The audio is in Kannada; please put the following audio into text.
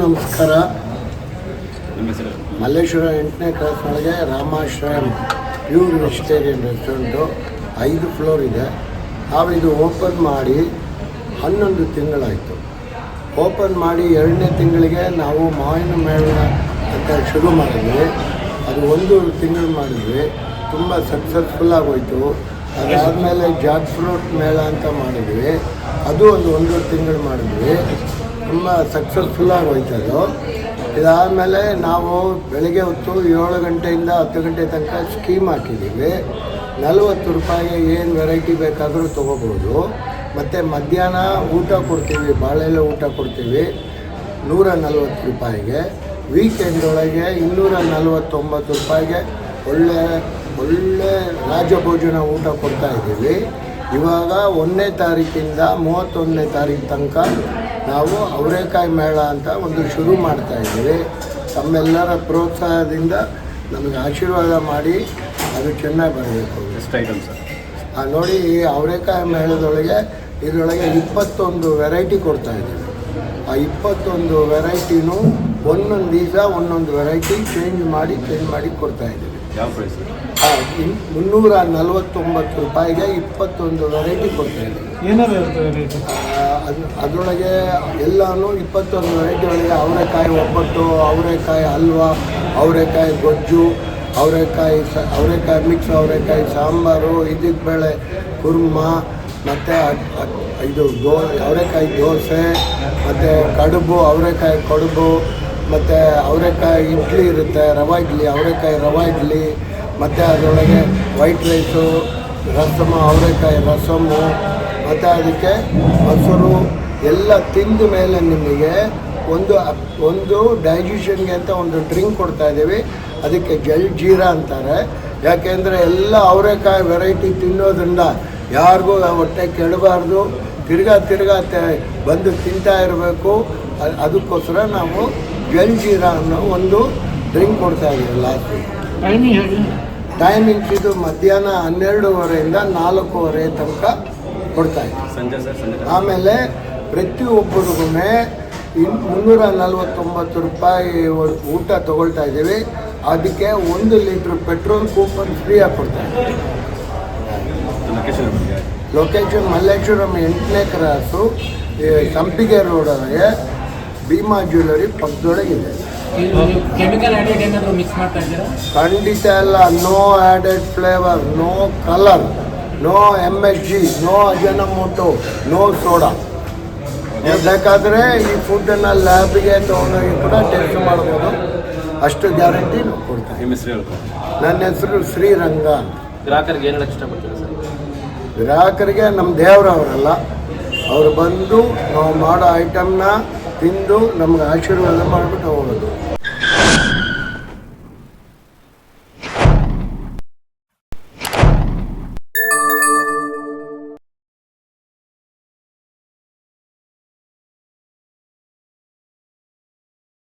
ನಮಸ್ಕಾರ. ಮಲ್ಲೇಶ್ವರ ಎಂಟನೇ ಕ್ಲಾಸ್ ಒಳಗೆ ರಾಮಾಶ್ರಯಂ. ಪ್ಯೂರ್ ವೆಜಿಟೇರಿಯನ್ ರೆಸ್ಟೋರೆಂಟು ಐದು ಫ್ಲೋರ್ ಇದೆ. ನಾವು ಇದು ಓಪನ್ ಮಾಡಿ ಹನ್ನೊಂದು ತಿಂಗಳಾಯಿತು. ಓಪನ್ ಮಾಡಿ ಎರಡನೇ ತಿಂಗಳಿಗೆ ನಾವು ಮಾವಿನ ಮೇಳ ಅಂತ ಶುರು ಮಾಡಿದ್ವಿ. ಅದು ಒಂದು ತಿಂಗಳು ಮಾಡಿದ್ವಿ. ತುಂಬ ಸಕ್ಸಸ್ಫುಲ್ ಆಗೋಯ್ತು. ಅದಾದಮೇಲೆ ಜಾಕ್ ಫ್ರೂಟ್ ಮೇಳ ಅಂತ ಮಾಡಿದ್ವಿ. ಅದು ಒಂದು ಒಂದೂವರೆ ತಿಂಗಳು ಮಾಡಿದ್ವಿ. ತುಂಬ ಸಕ್ಸಸ್ಫುಲ್ಲಾಗಿ ಹೋಯ್ತದ್ದು ಅದು. ಇದಾದಮೇಲೆ ನಾವು ಬೆಳಗ್ಗೆ ಹೊತ್ತು ಏಳು ಗಂಟೆಯಿಂದ ಹತ್ತು ಗಂಟೆ ತನಕ ಸ್ಕೀಮ್ ಹಾಕಿದ್ದೀವಿ. ನಲವತ್ತು ರೂಪಾಯಿಗೆ ಏನು ವೆರೈಟಿ ಬೇಕಾದರೂ ತೊಗೋಬೋದು. ಮತ್ತು ಮಧ್ಯಾಹ್ನ ಊಟ ಕೊಡ್ತೀವಿ ಬಾಳೆಲ್ಲ ಊಟ ಕೊಡ್ತೀವಿ, ನೂರ ನಲ್ವತ್ತು ರೂಪಾಯಿಗೆ. ವೀಕೆಂಡ್ ಒಳಗೆ ಇನ್ನೂರ ನಲವತ್ತೊಂಬತ್ತು ರೂಪಾಯಿಗೆ ಒಳ್ಳೆ ಒಳ್ಳೆ ರಾಜಭೋಜನ ಊಟ ಕೊಡ್ತಾ ಇದ್ದೀವಿ. ಇವಾಗ ಒಂದನೇ ತಾರೀಕಿಂದ ಮೂವತ್ತೊಂದನೇ ತಾರೀಕು ತನಕ ನಾವು ಅವರೇಕಾಯಿ ಮೇಳ ಅಂತ ಒಂದು ಶುರು ಮಾಡ್ತಾ ಇದ್ದೀವಿ. ತಮ್ಮೆಲ್ಲರ ಪ್ರೋತ್ಸಾಹದಿಂದ ನಮಗೆ ಆಶೀರ್ವಾದ ಮಾಡಿ ಅದು ಚೆನ್ನಾಗಿ ಬರಬೇಕು. ಎಷ್ಟು ಐಟಮ್ ಸರ್. ನೋಡಿ ಈ ಅವರೇಕಾಯಿ ಮೇಳದೊಳಗೆ ಇದರೊಳಗೆ ಇಪ್ಪತ್ತೊಂದು ವೆರೈಟಿ ಕೊಡ್ತಾ ಇದ್ದೀವಿ. ಆ ಇಪ್ಪತ್ತೊಂದು ವೆರೈಟಿನೂ ಒಂದೊಂದು ದಿವಸ ಒಂದೊಂದು ವೆರೈಟಿ ಚೇಂಜ್ ಮಾಡಿ ಚೇಂಜ್ ಮಾಡಿ ಕೊಡ್ತಾ ಇದ್ದೀವಿ. ಯಾವ ಪ್ರೈಸ್ ಮುನ್ನೂರ ನಲವತ್ತೊಂಬತ್ತು ರೂಪಾಯಿಗೆ ಇಪ್ಪತ್ತೊಂದು ವೆರೈಟಿ ಕೊಡ್ತೀವಿ ಏನಾರು ರೇಟ್ ಅದ್ ಅದರೊಳಗೆ ಎಲ್ಲನೂ ಇಪ್ಪತ್ತೊಂದು ವೆರೈಟಿ ಒಳಗೆ ಅವರೆಕಾಯಿ ಒಬ್ಬಟ್ಟು ಅವರೆಕಾಯಿ ಹಲ್ವಾ ಅವರೆಕಾಯಿ ಗೊಜ್ಜು ಅವರೆಕಾಯಿ ಸ ಅವರೆಕಾಯಿ ಮಿಕ್ಸ್ ಅವರೆಕಾಯಿ ಸಾಂಬಾರು ಇದಕ್ಕೆ ಬೇಳೆ ಕುರ್ಮ ಮತ್ತು ಇದು ದೋ ಅವರೆಕಾಯಿ ದೋಸೆ ಮತ್ತು ಕಡುಬು ಅವರೆಕಾಯಿ ಕಡುಬು ಮತ್ತು ಅವರೆಕಾಯಿ ಇಡ್ಲಿ ಇರುತ್ತೆ ರವಾ ಇಡ್ಲಿ ಅವರೆಕಾಯಿ ರವಾ ಇಡ್ಲಿ ಮತ್ತು ಅದರೊಳಗೆ ವೈಟ್ ರೈಸು ರಸಮ, ಅವರೆಕಾಯಿ ರಸಮ್ಮು ಮತ್ತು ಅದಕ್ಕೆ ಮೊಸರು ಎಲ್ಲ ತಿಂದ ಮೇಲೆ ನಿಮಗೆ ಒಂದು ಒಂದು ಡೈಜೆಷನ್ಗೆ ಅಂತ ಒಂದು ಡ್ರಿಂಕ್ ಕೊಡ್ತಾ ಇದ್ದೀವಿ. ಅದಕ್ಕೆ ಜಲ್ ಜೀರಾ ಅಂತಾರೆ. ಯಾಕೆಂದರೆ ಎಲ್ಲ ಅವರೆಕಾಯಿ ವೆರೈಟಿ ತಿನ್ನೋದ್ರಿಂದ ಯಾರಿಗೂ ಹೊಟ್ಟೆ ಕೆಡಬಾರ್ದು. ತಿರ್ಗಾ ತಿರ್ಗಾ ಬಂದು ತಿಂತಾ ಇರಬೇಕು. ಅದಕ್ಕೋಸ್ಕರ ನಾವು ಜಲ್ ಜೀರಾ ಅನ್ನೋ ಒಂದು ಡ್ರಿಂಕ್ ಕೊಡ್ತಾ ಇದ್ದೀವಿ ಲಾಸ್ಟ್ ಟೈಮಿಂಗ್ಸ್ ಇದು ಮಧ್ಯಾಹ್ನ ಹನ್ನೆರಡೂವರೆಯಿಂದ ನಾಲ್ಕೂವರೆ ತನಕ ಕೊಡ್ತಾ ಇದೆ ಆಮೇಲೆ ಪ್ರತಿಯೊಬ್ಬರಿಗೂ ಇನ್ ಮುನ್ನೂರ ನಲ್ವತ್ತೊಂಬತ್ತು ರೂಪಾಯಿ ಊಟ ತಗೊಳ್ತಾ ಇದ್ದೀವಿ. ಅದಕ್ಕೆ ಒಂದು ಲೀಟ್ರ್ ಪೆಟ್ರೋಲ್ ಕೂಪನ್ ಫ್ರೀಯಾಗಿ ಕೊಡ್ತಾ ಇದ್ದೀವಿ ಲೊಕೇಶನ್ ಮಲ್ಲೇಶ್ವರಂ ಎಂಟನೇ ಕ್ರಾಸು ಸಂಪಿಗೆ ರೋಡೊಳಗೆ ಭೀಮಾ ಜ್ಯುವೆಲರಿ ಪಕ್ಕದೊಳಗಿದೆ. ಕೆಮಿಕಲ್ ಆ್ಯಡೆಡ್ ಏನಾದರೂ ಮಿಕ್ಸ್ ಮಾಡ್ತಾ ಇದ್ದೀರಾ? ಖಂಡಿತ ಎಲ್ಲ no added flavour no colour no M S G no Ajinomoto no soda ನೀವು ಬೇಕಾದರೆ ಈ ಫುಡ್ಡನ್ನು ಲ್ಯಾಬಿಗೆ ತೊಗೊಂಡೋಗಿ ಕೂಡ ಟೆಸ್ಟ್ ಮಾಡ್ಬೋದು. ಅಷ್ಟು ಗ್ಯಾರಂಟಿ ಕೊಡ್ತೀನಿ ಕೊಡ್ತಾ ನಿಮ್ಮ ಹೆಸರು ಹೇಳ್ಬೋದು ನನ್ನ ಹೆಸರು ಶ್ರೀರಂಗ ಅಂತ. ಗ್ರಾಹಕರಿಗೆ ಏನು ಹೇಳಕ್ಕೆ ಇಷ್ಟಪಡ್ತೀರಾ ಸರ್? ಗ್ರಾಹಕರಿಗೆ ನಮ್ಮ ದೇವರವರಲ್ಲ. ಅವರು ಬಂದು ನಾವು ಮಾಡೋ ಐಟಮ್ನ ತಿಂದು ನಮ್ಗೆ ಆಶೀರ್ವಾದ ಮಾಡಿಬಿಟ್ಟು ಹೋಗೋದು.